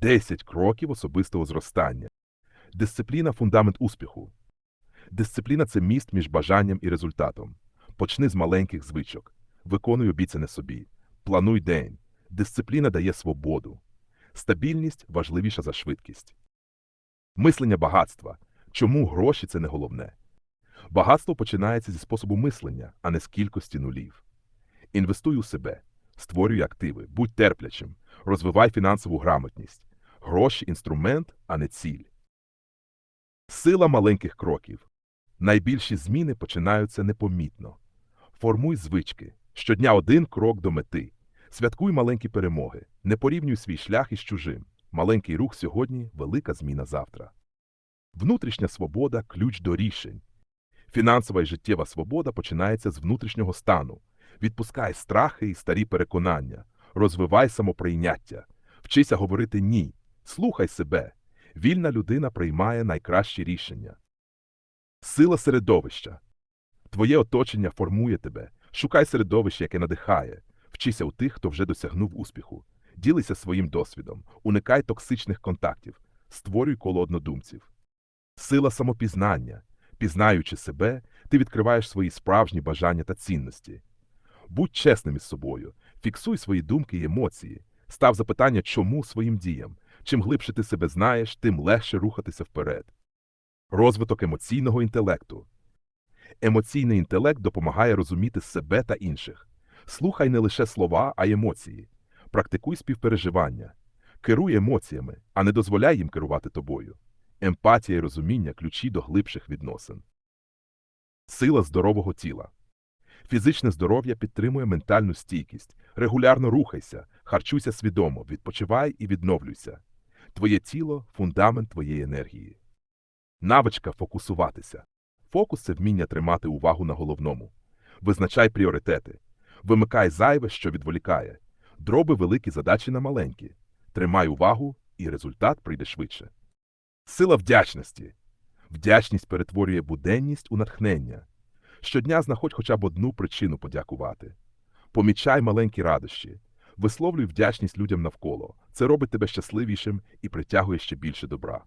10 кроків особистого зростання. Дисципліна фундамент успіху. Дисципліна це міст між бажанням і результатом. Почни з маленьких звичок. Виконуй обіцяне собі. Плануй день. Дисципліна дає свободу. Стабільність важливіша за швидкість. Мислення багатства. Чому гроші це не головне? Багатство починається зі способу мислення, а не з кількості нулів. Інвестуй у себе, створюй активи, будь терплячим, розвивай фінансову грамотність. Гроші інструмент, а не ціль. Сила маленьких кроків. Найбільші зміни починаються непомітно. Формуй звички. Щодня один крок до мети. Святкуй маленькі перемоги. Не порівнюй свій шлях із чужим. Маленький рух сьогодні велика зміна завтра. Внутрішня свобода ключ до рішень. Фінансова і життєва свобода починається з внутрішнього стану. Відпускай страхи і старі переконання, розвивай самоприйняття, вчися говорити ні, слухай себе. Вільна людина приймає найкращі рішення. Сила середовища. Твоє оточення формує тебе. Шукай середовище, яке надихає. Вчися у тих, хто вже досягнув успіху. Ділися своїм досвідом, уникай токсичних контактів, створюй коло однодумців. Сила самопізнання. Пізнаючи себе, ти відкриваєш свої справжні бажання та цінності. Будь чесним із собою, фіксуй свої думки і емоції, став запитання, чому своїм діям. Чим глибше ти себе знаєш, тим легше рухатися вперед. Розвиток емоційного інтелекту. Емоційний інтелект допомагає розуміти себе та інших. Слухай не лише слова, а й емоції. Практикуй співпереживання. Керуй емоціями, а не дозволяй їм керувати тобою. Емпатія і розуміння ключі до глибших відносин. Сила здорового тіла. Фізичне здоров'я підтримує ментальну стійкість. Регулярно рухайся, харчуйся свідомо, відпочивай і відновлюйся. Твоє тіло фундамент твоєї енергії. Навичка фокусуватися. Фокус це вміння тримати увагу на головному. Визначай пріоритети. Вимикай зайве, що відволікає. Дроби великі задачі на маленькі. Тримай увагу, і результат прийде швидше. Сила вдячності. Вдячність перетворює буденність у натхнення. Щодня знаходь хоча б одну причину подякувати. Помічай маленькі радощі. Висловлюй вдячність людям навколо. Це робить тебе щасливішим і притягує ще більше добра.